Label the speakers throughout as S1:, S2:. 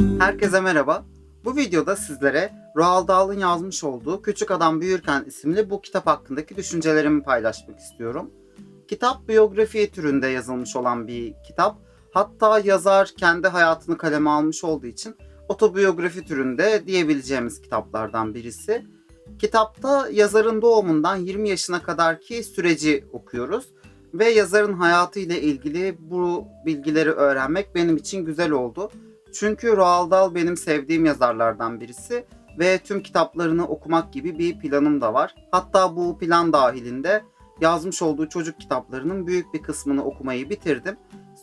S1: Herkese merhaba. Bu videoda sizlere Roald Dahl'ın yazmış olduğu Küçük Adam Büyürken isimli bu kitap hakkındaki düşüncelerimi paylaşmak istiyorum. Kitap biyografi türünde yazılmış olan bir kitap. Hatta yazar kendi hayatını kaleme almış olduğu için otobiyografi türünde diyebileceğimiz kitaplardan birisi. Kitapta yazarın doğumundan 20 yaşına kadarki süreci okuyoruz ve yazarın hayatı ile ilgili bu bilgileri öğrenmek benim için güzel oldu. Çünkü Roald Dahl benim sevdiğim yazarlardan birisi ve tüm kitaplarını okumak gibi bir planım da var. Hatta bu plan dahilinde yazmış olduğu çocuk kitaplarının büyük bir kısmını okumayı bitirdim.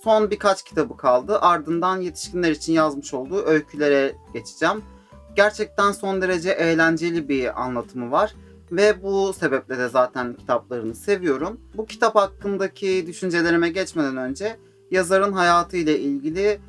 S1: Son birkaç kitabı kaldı. Ardından yetişkinler için yazmış olduğu öykülere geçeceğim. Gerçekten son derece eğlenceli bir anlatımı var ve bu sebeple de zaten kitaplarını seviyorum. Bu kitap hakkındaki düşüncelerime geçmeden önce yazarın hayatı ile ilgili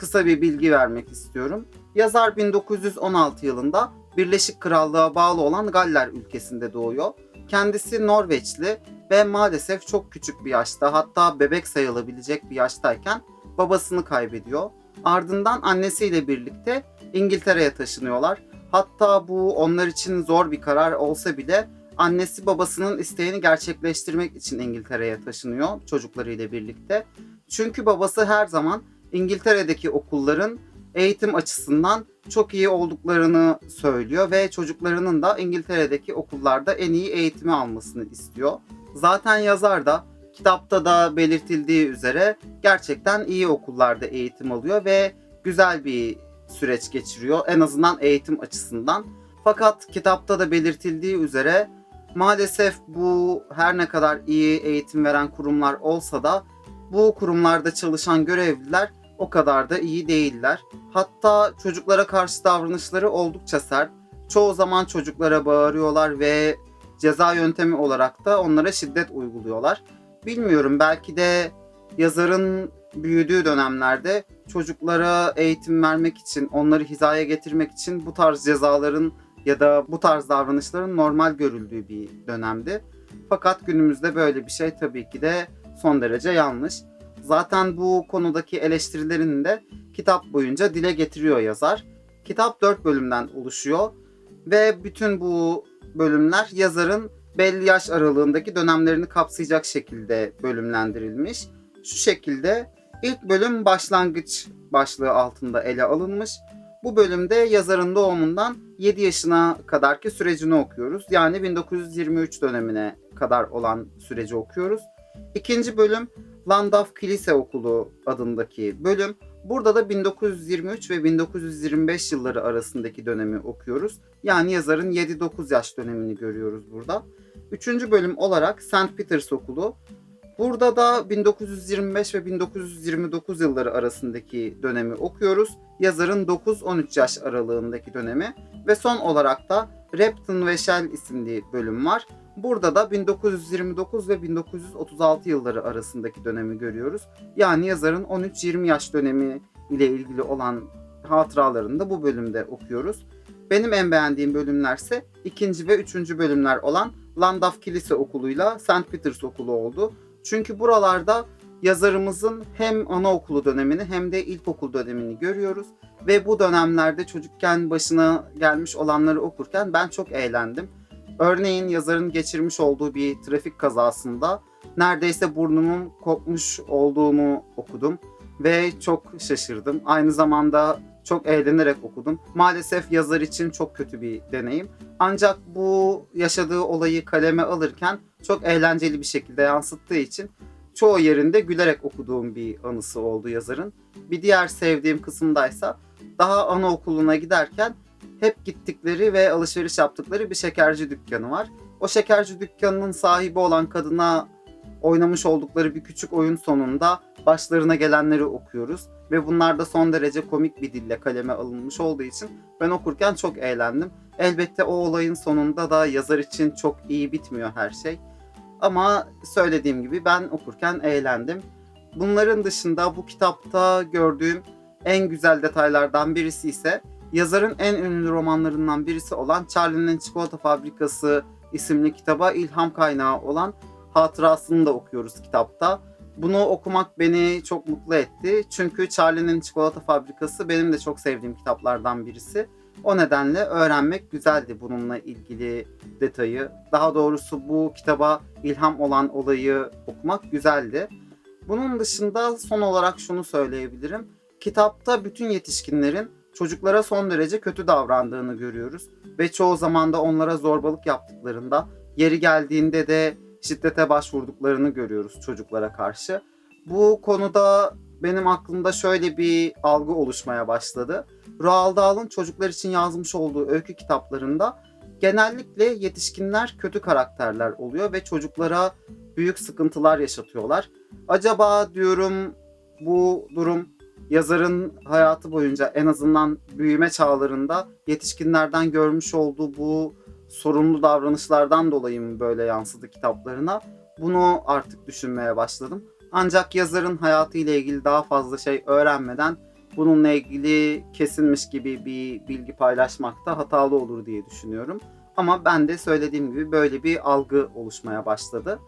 S1: kısa bir bilgi vermek istiyorum. Yazar 1916 yılında Birleşik Krallığa bağlı olan Galler ülkesinde doğuyor. Kendisi Norveçli ve maalesef çok küçük bir yaşta hatta bebek sayılabilecek bir yaştayken babasını kaybediyor. Ardından annesiyle birlikte İngiltere'ye taşınıyorlar. Hatta bu onlar için zor bir karar olsa bile annesi babasının isteğini gerçekleştirmek için İngiltere'ye taşınıyor çocuklarıyla birlikte. Çünkü babası her zaman İngiltere'deki okulların eğitim açısından çok iyi olduklarını söylüyor ve çocuklarının da İngiltere'deki okullarda en iyi eğitimi almasını istiyor. Zaten yazar da kitapta da belirtildiği üzere gerçekten iyi okullarda eğitim alıyor ve güzel bir süreç geçiriyor en azından eğitim açısından. Fakat kitapta da belirtildiği üzere maalesef bu her ne kadar iyi eğitim veren kurumlar olsa da bu kurumlarda çalışan görevliler o kadar da iyi değiller. Hatta çocuklara karşı davranışları oldukça sert. Çoğu zaman çocuklara bağırıyorlar ve ceza yöntemi olarak da onlara şiddet uyguluyorlar. Bilmiyorum belki de yazarın büyüdüğü dönemlerde çocuklara eğitim vermek için, onları hizaya getirmek için bu tarz cezaların ya da bu tarz davranışların normal görüldüğü bir dönemdi. Fakat günümüzde böyle bir şey tabii ki de son derece yanlış. Zaten bu konudaki eleştirilerini de kitap boyunca dile getiriyor yazar. Kitap 4 bölümden oluşuyor ve bütün bu bölümler yazarın belli yaş aralığındaki dönemlerini kapsayacak şekilde bölümlendirilmiş. Şu şekilde ilk bölüm başlangıç başlığı altında ele alınmış. Bu bölümde yazarın doğumundan 7 yaşına kadarki sürecini okuyoruz. Yani 1923 dönemine kadar olan süreci okuyoruz. İkinci bölüm Landaf Kilise Okulu adındaki bölüm. Burada da 1923 ve 1925 yılları arasındaki dönemi okuyoruz. Yani yazarın 7-9 yaş dönemini görüyoruz burada. Üçüncü bölüm olarak St. Peter's Okulu. Burada da 1925 ve 1929 yılları arasındaki dönemi okuyoruz. Yazarın 9-13 yaş aralığındaki dönemi. Ve son olarak da Repton ve Shell isimli bölüm var. Burada da 1929 ve 1936 yılları arasındaki dönemi görüyoruz. Yani yazarın 13-20 yaş dönemi ile ilgili olan hatıralarını da bu bölümde okuyoruz. Benim en beğendiğim bölümlerse ikinci ve üçüncü bölümler olan Landaf Kilise Okulu'yla St. Peter's Okulu oldu. Çünkü buralarda yazarımızın hem anaokulu dönemini hem de ilkokul dönemini görüyoruz. Ve bu dönemlerde çocukken başına gelmiş olanları okurken ben çok eğlendim. Örneğin yazarın geçirmiş olduğu bir trafik kazasında neredeyse burnumun kopmuş olduğunu okudum ve çok şaşırdım. Aynı zamanda çok eğlenerek okudum. Maalesef yazar için çok kötü bir deneyim. Ancak bu yaşadığı olayı kaleme alırken çok eğlenceli bir şekilde yansıttığı için çoğu yerinde gülerek okuduğum bir anısı oldu yazarın. Bir diğer sevdiğim kısımdaysa daha anaokuluna giderken hep gittikleri ve alışveriş yaptıkları bir şekerci dükkanı var. O şekerci dükkanının sahibi olan kadına oynamış oldukları bir küçük oyun sonunda başlarına gelenleri okuyoruz. Ve bunlar da son derece komik bir dille kaleme alınmış olduğu için ben okurken çok eğlendim. Elbette o olayın sonunda da yazar için çok iyi bitmiyor her şey. Ama söylediğim gibi ben okurken eğlendim. Bunların dışında bu kitapta gördüğüm en güzel detaylardan birisi ise yazarın en ünlü romanlarından birisi olan Charlie'nin Çikolata Fabrikası isimli kitaba ilham kaynağı olan hatırasını da okuyoruz kitapta. Bunu okumak beni çok mutlu etti. Çünkü Charlie'nin Çikolata Fabrikası benim de çok sevdiğim kitaplardan birisi. O nedenle öğrenmek güzeldi bununla ilgili detayı. Daha doğrusu bu kitaba ilham olan olayı okumak güzeldi. Bunun dışında son olarak şunu söyleyebilirim. Kitapta bütün yetişkinlerin çocuklara son derece kötü davrandığını görüyoruz ve çoğu zaman da onlara zorbalık yaptıklarında, yeri geldiğinde de şiddete başvurduklarını görüyoruz çocuklara karşı. Bu konuda benim aklımda şöyle bir algı oluşmaya başladı. Roald Dahl'ın çocuklar için yazmış olduğu öykü kitaplarında genellikle yetişkinler kötü karakterler oluyor ve çocuklara büyük sıkıntılar yaşatıyorlar. Acaba diyorum bu durum yazarın hayatı boyunca en azından büyüme çağlarında yetişkinlerden görmüş olduğu bu sorumlu davranışlardan dolayı mı böyle yansıdı kitaplarına? Bunu artık düşünmeye başladım. Ancak yazarın hayatı ile ilgili daha fazla şey öğrenmeden bununla ilgili kesinmiş gibi bir bilgi paylaşmak da hatalı olur diye düşünüyorum. Ama ben de söylediğim gibi böyle bir algı oluşmaya başladı.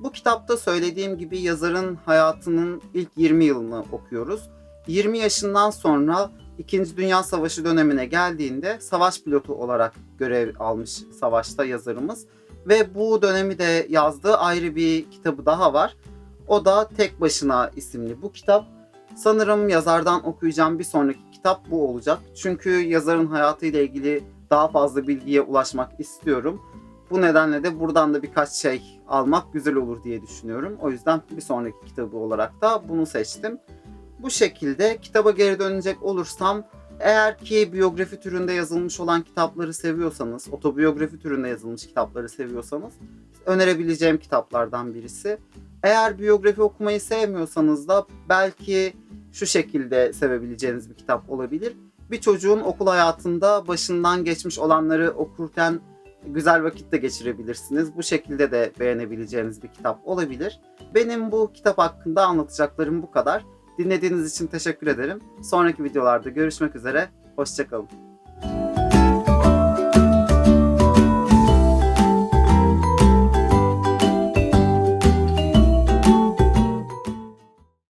S1: Bu kitapta söylediğim gibi yazarın hayatının ilk 20 yılını okuyoruz. 20 yaşından sonra 2. Dünya Savaşı dönemine geldiğinde savaş pilotu olarak görev almış savaşta yazarımız. Ve bu dönemi de yazdığı ayrı bir kitabı daha var. O da Tek Başına isimli bu kitap. Sanırım yazardan okuyacağım bir sonraki kitap bu olacak. Çünkü yazarın hayatıyla ilgili daha fazla bilgiye ulaşmak istiyorum. Bu nedenle de buradan da birkaç şey almak güzel olur diye düşünüyorum. O yüzden bir sonraki kitabı olarak da bunu seçtim. Bu şekilde kitaba geri dönecek olursam eğer ki biyografi türünde yazılmış olan kitapları seviyorsanız, otobiyografi türünde yazılmış kitapları seviyorsanız önerebileceğim kitaplardan birisi. Eğer biyografi okumayı sevmiyorsanız da belki şu şekilde sevebileceğiniz bir kitap olabilir. Bir çocuğun okul hayatında başından geçmiş olanları okurken güzel vakit de geçirebilirsiniz. Bu şekilde de beğenebileceğiniz bir kitap olabilir. Benim bu kitap hakkında anlatacaklarım bu kadar. Dinlediğiniz için teşekkür ederim. Sonraki videolarda görüşmek üzere. Hoşçakalın.